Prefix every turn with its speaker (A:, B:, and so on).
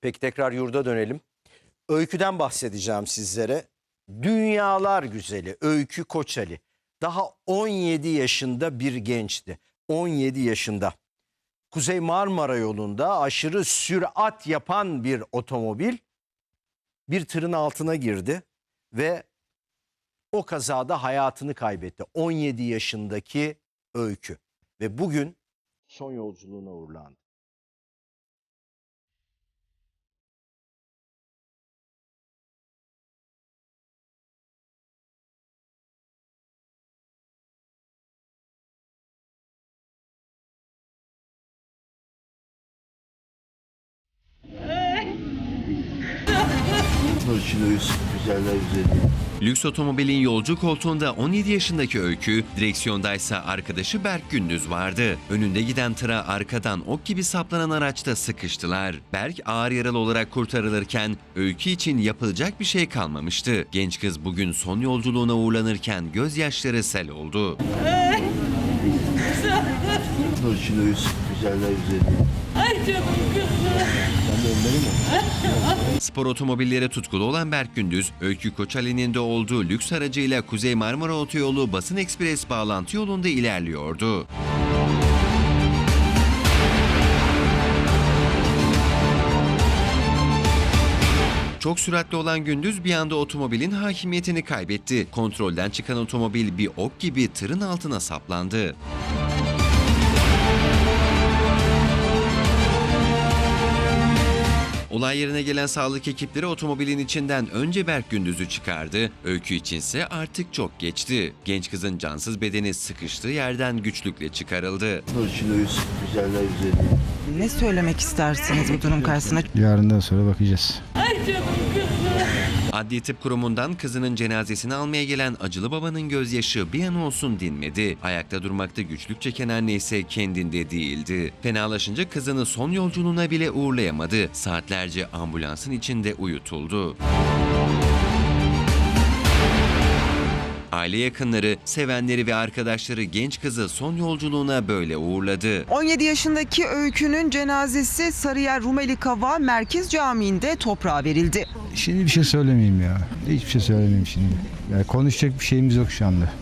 A: Peki tekrar yurda dönelim. Öyküden bahsedeceğim sizlere. Dünyalar güzeli Öykü Koçali. Daha 17 yaşında bir gençti. 17 yaşında. Kuzey Marmara yolunda aşırı sürat yapan bir otomobil bir tırın altına girdi ve o kazada hayatını kaybetti. 17 yaşındaki Öykü ve bugün son yolculuğuna uğurlandı.
B: Ölçülüyüz, güzeller güzeli.
C: Lüks otomobilin yolcu koltuğunda 17 yaşındaki Öykü, direksiyondaysa arkadaşı Berk Gündüz vardı. Önünde giden tıra arkadan ok gibi saplanan araçta sıkıştılar. Berk ağır yaralı olarak kurtarılırken Öykü için yapılacak bir şey kalmamıştı. Genç kız bugün son yolculuğuna uğurlanırken gözyaşları sel oldu.
B: Güzeller güzeli.
C: Spor otomobillere tutkulu olan Berk Gündüz, Öykü Koçali'nin de olduğu lüks aracıyla Kuzey Marmara Otoyolu Basın Ekspres bağlantı yolunda ilerliyordu. Çok süratli olan Gündüz bir anda otomobilin hakimiyetini kaybetti. Kontrolden çıkan otomobil bir ok gibi tırın altına saplandı. Olay yerine gelen sağlık ekipleri otomobilin içinden önce Berk Gündüz'ü çıkardı. Öykü içinse artık çok geçti. Genç kızın cansız bedeni sıkıştığı yerden güçlükle çıkarıldı.
D: Ne söylemek istersiniz bu durum karşısında?
E: Yarından sonra bakacağız.
C: Adli Tıp Kurumu'ndan kızının cenazesini almaya gelen acılı babanın gözyaşı bir an olsun dinmedi. Ayakta durmakta güçlük çeken anne ise kendinde değildi. Fenalaşınca kızını son yolculuğuna bile uğurlayamadı. Saatlerce ambulansın içinde uyutuldu. Aile yakınları, sevenleri ve arkadaşları genç kızı son yolculuğuna böyle uğurladı.
D: 17 yaşındaki Öykü'nün cenazesi Sarıyer Rumeli Kava Merkez Camii'nde toprağa verildi.
E: Şimdi bir şey söylemeyeyim ya. Hiçbir şey söylemeyeyim şimdi. Yani konuşacak bir şeyimiz yok şu anda.